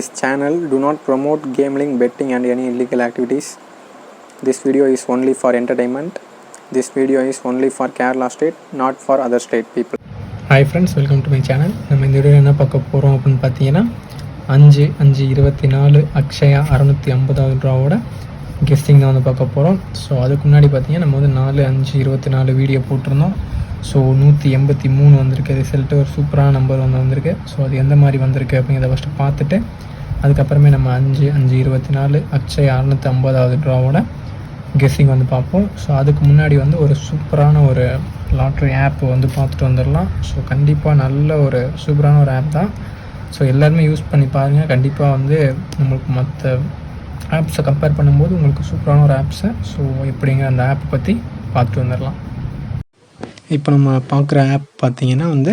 This channel do not promote gambling, betting and any illegal activities. This video is only for entertainment. This video is only for Kerala state, not for other state people. Hi friends welcome to my channel நம்ம இந்த video என்ன பார்க்க போகிறோம் அப்படின்னு பார்த்தீங்கன்னா அஞ்சு அஞ்சு இருபத்தி நாலு அக்ஷயா அறநூற்றி ஐம்பதாவது ரூபாவோட கெஸ்டிங் தான் வந்து பார்க்க போகிறோம் ஸோ அதுக்கு முன்னாடி பார்த்தீங்கன்னா நம்ம வந்து நாலு அஞ்சு இருபத்தி நாலு வீடியோ போட்டிருந்தோம் ஸோ நூற்றி எண்பத்தி மூணு வந்திருக்கு ரிசல்ட்டு ஒரு சூப்பரான நம்பர் வந்து வந்திருக்கு ஸோ அது எந்த மாதிரி வந்திருக்கு அப்படிங்கிறத ஃபஸ்ட்டு பார்த்துட்டு அதுக்கப்புறமே நம்ம அஞ்சு அஞ்சு இருபத்தி நாலு அக்ஷயா அறநூற்றி ஐம்பதாவது ட்ராவோட கெஸ்ஸிங் வந்து பார்ப்போம். ஸோ அதுக்கு முன்னாடி வந்து ஒரு சூப்பரான ஒரு லாட்ரி ஆப் வந்து பார்த்துட்டு வந்துடலாம். ஸோ கண்டிப்பாக நல்ல ஒரு சூப்பரான ஒரு ஆப் தான். ஸோ எல்லாருமே யூஸ் பண்ணி பாருங்கள் கண்டிப்பாக வந்து உங்களுக்கு மற்ற ஆப்ஸை கம்பேர் பண்ணும்போது உங்களுக்கு சூப்பரான ஒரு ஆப்ஸை ஸோ எப்படிங்க அந்த ஆப்பை பற்றி பார்த்துட்டு வந்துடலாம். இப்போ நம்ம பார்க்குற ஆப் பார்த்தீங்கன்னா வந்து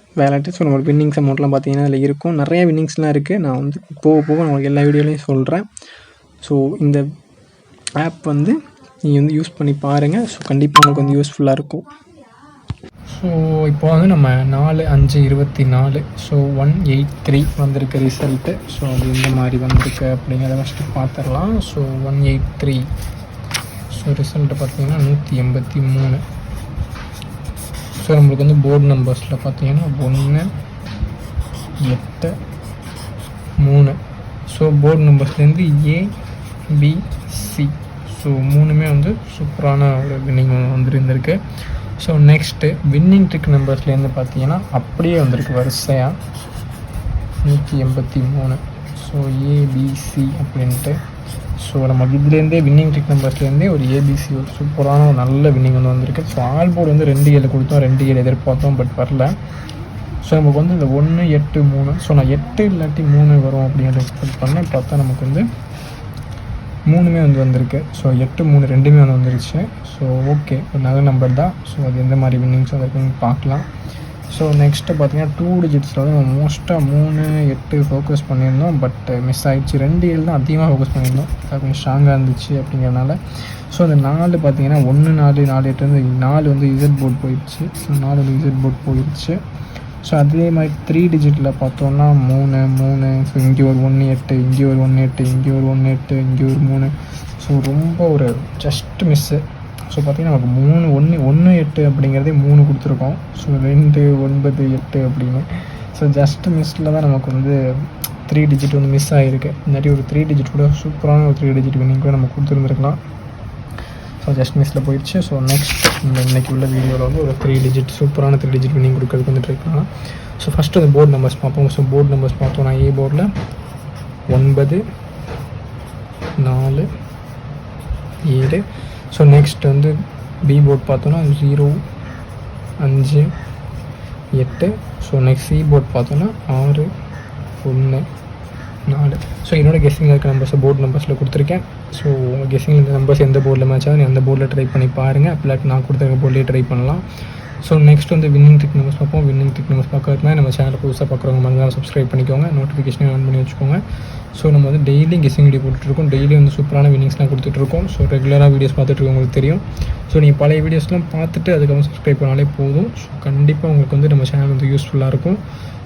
வேலட்டு ஸோ நம்மளோட வின்னிங்ஸ் அமௌண்ட்லாம் பார்த்தீங்கன்னா அதில் இருக்கும். நிறையா வின்னிங்ஸ்லாம் இருக்குது நான் வந்து போக போக நான் உங்களுக்கு எல்லா வீடியோலையும் சொல்கிறேன் ஸோ இந்த ஆப் வந்து நீங்கள் வந்து யூஸ் பண்ணி பாருங்கள் ஸோ கண்டிப்பாக உங்களுக்கு வந்து யூஸ்ஃபுல்லாக இருக்கும். ஸோ இப்போ வந்து நம்ம நாலு அஞ்சு இருபத்தி நாலு. ஸோ ஒன் எயிட் த்ரீ வந்திருக்கு ரிசல்ட்டு ஸோ அது இந்த மாதிரி வந்திருக்கு அப்படிங்கிறத ஃபஸ்ட்டு பார்த்துடலாம். So one eight three so result பார்த்தீங்கன்னா நூற்றி எண்பத்தி மூணு. ஸோ நம்மளுக்கு வந்து போர்டு நம்பர்ஸில் பார்த்தீங்கன்னா ஒன்று எட்டு மூணு. ஸோ போர்டு நம்பர்ஸ்லேருந்து ஏ பி சி ஸோ மூணுமே வந்து சூப்பரான ஒரு வின்னிங் வந்துருந்துருக்கு ஸோ நெக்ஸ்ட்டு வின்னிங் ட்ரிக் நம்பர்ஸ்லேருந்து பார்த்தீங்கன்னா அப்படியே வந்திருக்கு வரிசையாக நூற்றி எண்பத்தி மூணு. ஸோ ஏபிசி அப்படின்ட்டு. ஸோ நம்ம இதுலேருந்தே வின்னிங் டெக் நம்பர்ஸ்லேருந்தே ஒரு ஏபிசி ஒரு சூப்பரான ஒரு நல்ல வின்னிங் வந்து வந்திருக்கு. ஸோ ஆல் போர்டு வந்து ரெண்டு ஏழு கொடுத்தோம் ரெண்டு ஏழு எதிர்பார்த்தோம் பட் வரல. ஸோ நமக்கு வந்து இந்த ஒன்று எட்டு மூணு ஸோ நான் எட்டு இல்லாட்டி மூணு வரும் அப்படின்ற எக்ஸ்பெக்ட் பண்ணேன். பார்த்தா நமக்கு வந்து மூணுமே வந்து வந்திருக்கு. ஸோ எட்டு மூணு ரெண்டுமே வந்து வந்துருச்சு. ஸோ ஓகே ஒரு நல்ல நம்பர் தான். ஸோ அது எந்த மாதிரி வின்னிங்ஸ் இருக்குன்னு பார்க்கலாம். ஸோ நெக்ஸ்ட்டு பார்த்தீங்கன்னா டூ டிஜிட்ஸில் வந்து நம்ம மோஸ்ட்டாக மூணு எட்டு ஃபோக்கஸ் பண்ணியிருந்தோம். பட் மிஸ் ஆகிடுச்சு ரெண்டு ஏழு தான் அதிகமாக ஃபோக்கஸ் பண்ணியிருந்தோம். அது கொஞ்சம் ஸ்ட்ராங்காக இருந்துச்சு அப்படிங்கிறனால ஸோ அந்த நாலு பார்த்தீங்கன்னா ஒன்று நாலு நாலு எட்டு வந்து நாலு வந்து இசட் போர்ட் போயிடுச்சு. ஸோ நாலு வந்து இசட் போர்ட் போயிடுச்சு. ஸோ அதே மாதிரி த்ரீ டிஜிட்டில் பார்த்தோன்னா மூணு மூணு ஸோ இங்கே ஒரு ஒன்று எட்டு இங்கே ஒரு ஒன்று எட்டு இங்கே ஒரு ஒன்று எட்டு இங்கே ஒரு மூணு. ஸோ ரொம்ப ஒரு ஜஸ்ட் மிஸ்ஸு ஸோ பார்த்திங்கன்னா நமக்கு மூணு ஒன்று ஒன்று எட்டு அப்படிங்கிறதே மூணு கொடுத்துருக்கோம். ஸோ ரெண்டு ஒன்பது எட்டு அப்படின்னு. ஸோ ஜஸ்ட் மிஸ்ஸில் தான் நமக்கு வந்து த்ரீ டிஜிட் வந்து மிஸ் ஆகிருக்கு இல்லாட்டி ஒரு த்ரீ டிஜிட் கூட சூப்பரான ஒரு த்ரீ டிஜிட் வின்னிங் கூட நம்ம கொடுத்துருந்துருக்கலாம். ஸோ ஜஸ்ட் மிஸ்ஸில் போயிடுச்சு. ஸோ நெக்ஸ்ட் இந்த இன்னைக்கு உள்ள வீடியோவில் வந்து ஒரு த்ரீ டிஜிட் சூப்பரான த்ரீ டிஜிட் வின்னிங் கொடுக்கறதுக்கு வந்து ட்ரை பண்ணலாம். ஸோ ஃபஸ்ட்டு அந்த போர்டு நம்பர்ஸ் பார்ப்போம். ஸோ போர்டு நம்பர்ஸ் பார்த்தோம்னா ஏ போர்டில் ஒன்பது நாலு ஏழு ஸோ நெக்ஸ்ட் வந்து பி போர்ட் பார்த்தோன்னா ஜீரோ அஞ்சு எட்டு. ஸோ நெக்ஸ்ட் சி போர்ட் பார்த்தோன்னா ஆறு ஒன்று நாலு. ஸோ என்னோட கெஸ்ஸிங்கில் இருக்க நம்பர்ஸை போர்டு நம்பர்ஸில் கொடுத்துருக்கேன். ஸோ கெஸ்ஸிங்கில் இந்த நம்பர்ஸ் எந்த போர்டில் மேட்ச் ஆகும் அந்த போர்டில் ட்ரை பண்ணி பாருங்கள் அப்படி நான் கொடுத்துருக்க போர்ட்லேயே ட்ரை பண்ணலாம். ஸோ நெக்ஸ்ட் வந்து வின்னிங் டிக் நம்பர்ஸ் பார்ப்போம். வின்னிங் டிக் நம்பர்ஸ் பார்க்கறதுனா நம்ம சேனல் புதுசாக பார்க்குறவங்க மறந்தாலும் சப்ஸ்கிரைப் பண்ணிக்கோங்க. நோட்டிஃபிகேஷன் ஆன் பண்ணி வச்சுக்கோங்க. ஸோ நம்ம வந்து டெய்லி கெஸிங் வீடியோ போட்டுட்ருக்கோம். டெய்லி வந்து சூப்பரான வின்னிங்ஸ்லாம் கொடுத்துட்ருக்கோம். ஸோ ரெகுலராக வீடியோஸ் பார்த்துட்டு உங்களுக்கு தெரியும். ஸோ நீங்கள் பழைய வீடியோஸ்லாம் பார்த்துட்டு அதுக்கப்புறம் சப்ஸ்கிரைப் பண்ணாலே போதும். ஸோ கண்டிப்பாக உங்களுக்கு வந்து நம்ம சேனல் வந்து யூஸ்ஃபுல்லாக இருக்கும்.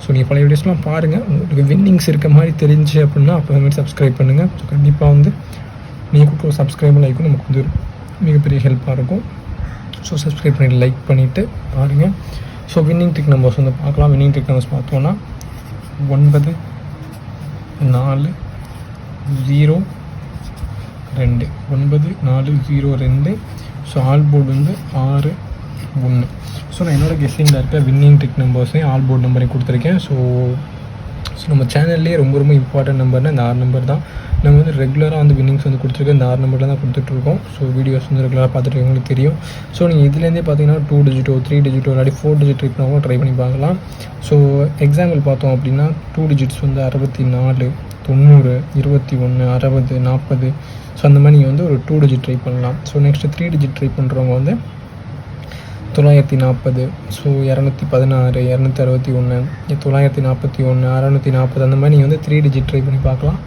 ஸோ நீங்கள் பழைய வீடியோஸ்லாம் பாருங்கள் உங்களுக்கு வின்னிங்ஸ் இருக்க மாதிரி தெரிஞ்சு அப்படின்னா அப்போ மாதிரி சப்ஸ்கிரைப் பண்ணுங்கள் ஸோ கண்டிப்பாக வந்து நீங்கள் கொடுக்குற சப்ஸ்கிரைப் லைக்கும் நமக்கு வந்து மிகப்பெரிய ஹெல்ப்பாக இருக்கும். ஸோ சப்ஸ்கிரைப் பண்ணி லைக் பண்ணிவிட்டு பாருங்கள் ஸோ வின்னிங் டிக் நம்பர்ஸ் வந்து பார்க்கலாம். வின்னிங் டிக் நம்பர்ஸ் பார்த்தோன்னா ஒன்பது நாலு ஜீரோ ரெண்டு. ஒன்பது நாலு ஜீரோ ரெண்டு. ஸோ ஆல் போர்டு வந்து ஆறு ஒன்று ஸோ நான் என்னோடய கெஸ்டிங்கில் இருக்க வின்னிங் டிக் நம்பர்ஸையும் ஆல் போர்டு நம்பரையும் கொடுத்துருக்கேன். ஸோ ஸோ நம்ம சேனல்லேயே ரொம்ப ரொம்ப இம்பார்ட்டன்ட் நம்பர்னால் இந்த ஆறு நம்பர் தான். நம்ம வந்து ரெகுலராக வந்து வின்னிங்ஸ் வந்து கொடுத்துருக்கோம். இந்த ஆறு நம்பரில் தான் கொடுத்துட்ருக்கோம். ஸோ வீடியோஸ் வந்து ரெகுலராக பார்த்துட்டு உங்களுக்கு தெரியும். ஸோ நீங்கள் இதுலேருந்தே பார்த்தீங்கன்னா டூ டிஜிட்டோ த்ரீ டிஜிட்டோ இல்லாட்டி ஃபோர் டிஜிட் ட்ரை ட்ரை பண்ணி பார்க்கலாம். ஸோ எக்ஸாம்பிள் பார்த்தோம் அப்படின்னா டூ டிஜிட்ஸ் வந்து அறுபத்தி நாலு தொண்ணூறு இருபத்தி ஒன்று அறுபது நாற்பது. ஸோ அந்த மாதிரி நீங்கள் வந்து ஒரு டூ டிஜிட் ட்ரை பண்ணலாம். So next three digit try பண்ணுறவங்க வந்து தொள்ளாயிரத்தி நாற்பது ஸோ இரநூத்தி பதினாறு இரநூத்தி அறுபத்தி ஒன்று தொள்ளாயிரத்தி நாற்பத்தி ஒன்று அறநூற்றி நாற்பது அந்த மாதிரி நீங்கள் வந்து த்ரீ டிஜிட் ட்ரை பண்ணி பார்க்கலாம்.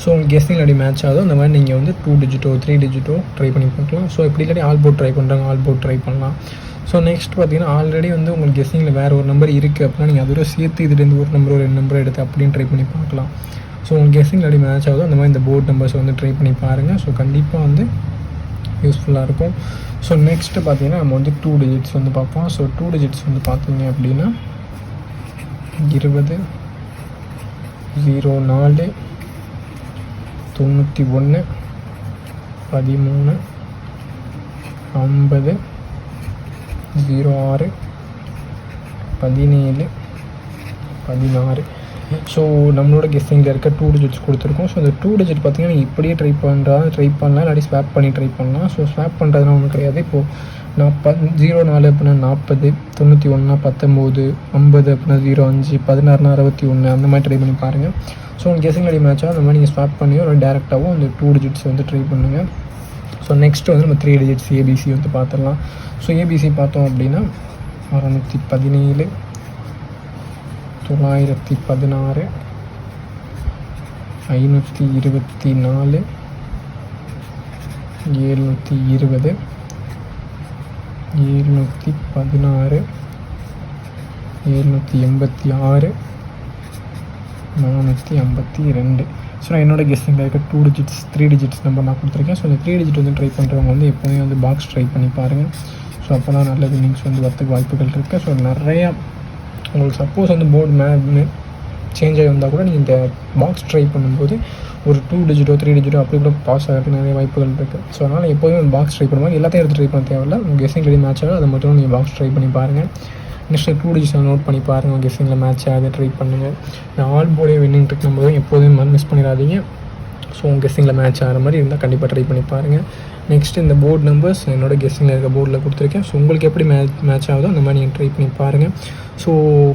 ஸோ உங்களுக்கு கெஸ்டிங் இல்லாடி மேட்ச் ஆகுதோ அந்த மாதிரி நீங்கள் வந்து டூ டிஜிட்டோ த்ரீ டிஜிட்டோ ட்ரை பண்ணி பார்க்கலாம். ஸோ இப்படி இல்லாட்டி ஆல் போர்ட் ட்ரை பண்ணுறாங்க ஆல் போர்ட் ட்ரை பண்ணலாம். ஸோ நெக்ஸ்ட் பார்த்தீங்கன்னா ஆல்ரெடி வந்து உங்களுக்கு கெஸ்டிங்கில் வேறு ஒரு நம்பர் இருக்குது அப்படின்னா நீங்கள் அதோட சேர்த்து இதுலேருந்து ஒரு நம்பர் ஒரு ரெண்டு நம்பர் எடுத்து அப்படின்னு ட்ரை பண்ணி பார்க்கலாம். ஸோ உங்களுக்கு கெஸ்டிங் அடி மேட்ச் ஆகுதோ அந்த மாதிரி இந்த போர்ட் நம்பர்ஸ் வந்து ட்ரை பண்ணி பாருங்கள் ஸோ கண்டிப்பாக வந்து யூஸ்ஃபுல்லாக இருக்கும். ஸோ நெக்ஸ்ட்டு பார்த்தீங்கன்னா நம்ம வந்து டூ டிஜிட்ஸ் வந்து பார்ப்போம். ஸோ டூ டிஜிட்ஸ் வந்து பார்த்தீங்க அப்படின்னா இருபது ஜீரோ நாலு தொண்ணூற்றி ஒன்று பதிமூணு ஐம்பது ஜீரோ ஆறு பதினேழு பதினாறு. ஸோ நம்மளோட கெஸ்டிங்கில் இருக்க டூ டிஜிட்ஸ் கொடுத்துருக்கோம். ஸோ அந்த டூ டிஜிட் பார்த்தீங்கன்னா நீங்கள் இப்படியே ட்ரை பண்ணுறா ட்ரை பண்ணலாம் இல்லாட்டி ஸ்வாப் பண்ணி ட்ரை பண்ணலாம் ஸோ ஸ்வாப் பண்ணுறதுலாம் ஒன்றும் கிடையாது. இப்போது நாற்பது ஜீரோ நாலு அப்படின்னா நாற்பது தொண்ணூற்றி ஒன்றா பத்தொம்போது ஐம்பது அப்படின்னா ஜீரோ அஞ்சு பதினாறுனா அறுபத்தி ஒன்று அந்த மாதிரி ட்ரை பண்ணி பாருங்கள் ஸோ உங்கள் கெஸிங் அடி மேட்சாக அந்த மாதிரி நீங்கள் ஸ்வாப் பண்ணியோ இல்லை டேரெக்டாகவும் அந்த டூ டிஜிட்ஸ் வந்து ட்ரை பண்ணுங்கள் ஸோ நெக்ஸ்ட் வந்து நம்ம த்ரீ டிஜிட்ஸ் ஏபிசி வந்து பார்த்துடலாம். ஸோ ஏபிசி பார்த்தோம் அப்படின்னா அறநூற்றி பதினேழு தொள்ளாயிரத்தி பதினாறு ஐநூற்றி இருபத்தி நாலு ஏழ்நூற்றி இருபது ஏழ்நூற்றி பதினாறு ஏழ்நூற்றி எண்பத்தி ஆறு நானூற்றி ஐம்பத்தி ரெண்டு. ஸோ நான் என்னோட கெஸ்டிங்கில் இருக்க two digits three digits number நான் கொடுத்துருக்கேன். ஸோ இந்த த்ரீ டிஜிட் வந்து ட்ரை பண்ணுறவங்க வந்து எப்போவுமே வந்து பாக்ஸ் ட்ரை பண்ணி பாருங்கள் ஸோ அப்போ தான் நல்ல வின்னிங்ஸ் வந்து வரத்துக்கு வாய்ப்புகள் இருக்குது ஸோ நிறையா உங்களுக்கு சப்போஸ் வந்து போர்டு மே சேஞ்ச் ஆகி வந்தால் கூட நீங்கள் இந்த பாக்ஸ் ட்ரை பண்ணும்போது ஒரு டூ டிஜிட்டோ த்ரீ டிஜிட்டோ அப்படி கூட பாஸ் ஆகிறதுக்கு நிறைய வாய்ப்புகள் இருக்குது ஸோ அதனால் எப்போதுமே பாக்ஸ் ட்ரை பண்ணுவாங்க எல்லாத்தையும் எடுத்து ட்ரை பண்ண தேவையில்ல. உங்கள் கெஸ்ஸிங் ரெடி மேட்ச் ஆகும் அதை மட்டும் நீங்கள் பாக்ஸ் ட்ரை பண்ணி பாருங்கள் நெக்ஸ்ட்டு டூ டிஜிட்ஸ் நோட் பண்ணி பாருங்கள் உங்கள் கெஸ்ஸிங்கில் மேட்ச் ஆகுது. ட்ரை பண்ணுங்கள் நான் ஆல் போர்டே வின்னிங் ட்ரிக் எப்போதுமே மிஸ் பண்ணிடாதீங்க. ஸோ உங்கள் கெஸ்ஸிங்கில் மேட்ச் ஆகிற மாதிரி இருந்தால் கண்டிப்பாக ட்ரை பண்ணி பாருங்கள் நெக்ஸ்ட் இந்த போர்டு நம்பர்ஸ் என்னோட கெஸ்டிங்கில் இருக்க போர்டில் கொடுத்துருக்கேன். ஸோ உங்களுக்கு எப்படி மேட்ச் மேட்ச் ஆகுதோ அந்த மாதிரி நீங்கள் ட்ரை பண்ணி பாருங்கள் ஸோ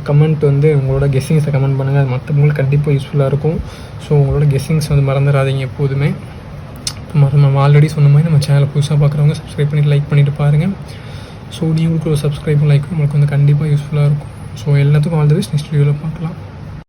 கமெண்ட் வந்து உங்களோட கெஸ்ஸிங்ஸை கமெண்ட் பண்ணுங்கள் அது மற்றவங்களுக்கு கண்டிப்பாக யூஸ்ஃபுல்லாக இருக்கும். ஸோ உங்களோட கெஸ்ஸிங்ஸ் வந்து மறந்துடாதீங்க எப்போதுமே. மறந்து நம்ம ஆல்ரெடி சொன்ன மாதிரி நம்ம சேனலை புதுசாக பார்க்குறவங்க சப்ஸ்கிரைப் பண்ணிட்டு லைக் பண்ணிட்டு பாருங்கள் ஸோ நீங்களுக்கு ஒரு சப்ஸ்கிரைப் லைக் உங்களுக்கு வந்து கண்டிப்பாக யூஸ்ஃபுல்லாக இருக்கும். ஸோ எல்லாத்துக்கும் ஆல் த பெஸ்ட் நெக்ஸ்ட் வீடியோவில் பார்க்கலாம்.